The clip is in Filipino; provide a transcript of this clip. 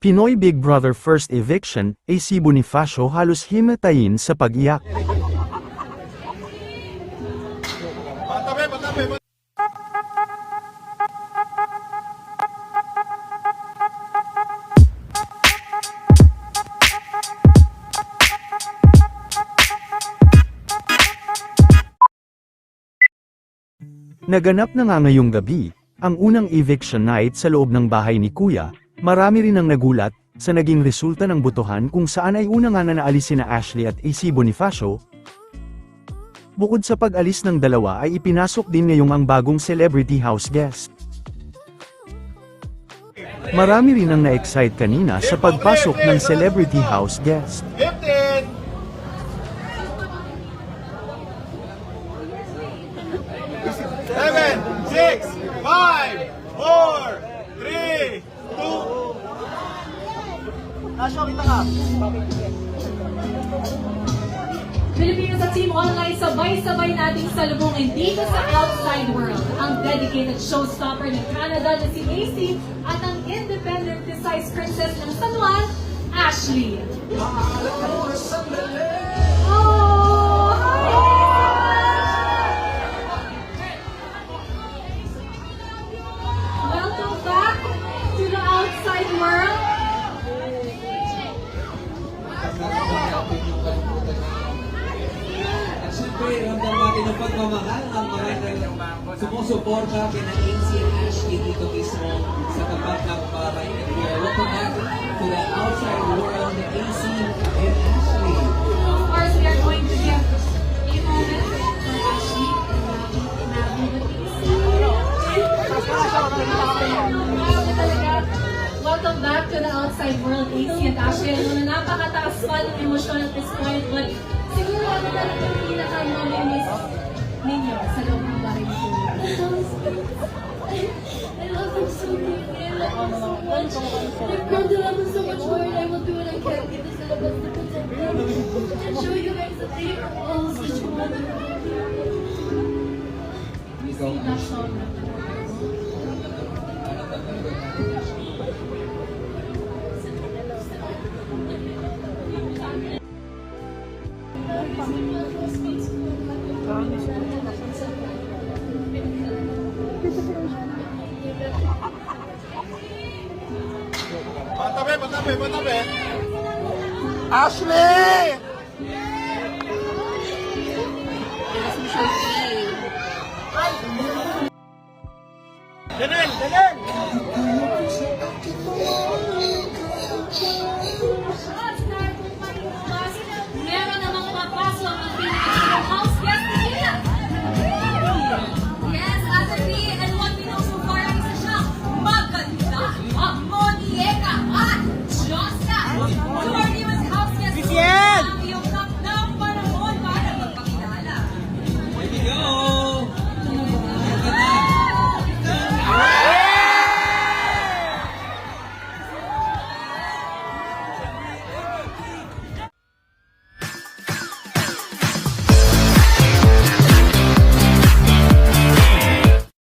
Pinoy Big Brother First Eviction, AC Bonifacio halos himatayin sa pag-iyak. Naganap na nga ngayong gabi, ang unang eviction night sa loob ng bahay ni Kuya, marami rin ang nagulat, sa naging resulta ng botohan kung saan ay una nga na naalis sina Ashley at AC Bonifacio. Bukod sa pag-alis ng dalawa ay ipinasok din ngayong ang bagong celebrity house guest. Marami rin ang na-excite kanina sa pagpasok ng celebrity house guest. Ka. Pilipinas at Team Online, sabay-sabay nating salubungin dito sa Outside World ang dedicated showstopper ng Canada na si AC at ang independent size princess ng San Juan, Ashley. At syempre, ramdam natin ang pagmamahal ng mga sumusuporta kina AC and Ashley dito mismo sa tapat ng bahay. And we are welcome back to the outside world, AC and Ashley. Of course, we are going to give a moment for Ashley and Nabi Grabe talaga. Welcome back to the outside world, AC and Ashley. Ano na napakataas pa ng emosyon at this point, but siguro ano yung pinaka-mamimiss ninyo sa loob ng bahay Kuya? I love him so deeply. I love him so much. So much more, and I will do what I can dito sa labas him and show you guys that they are all such wonderful people. Receive that song. Patabi, patabi, patabi. Ashley! Janel, Janel!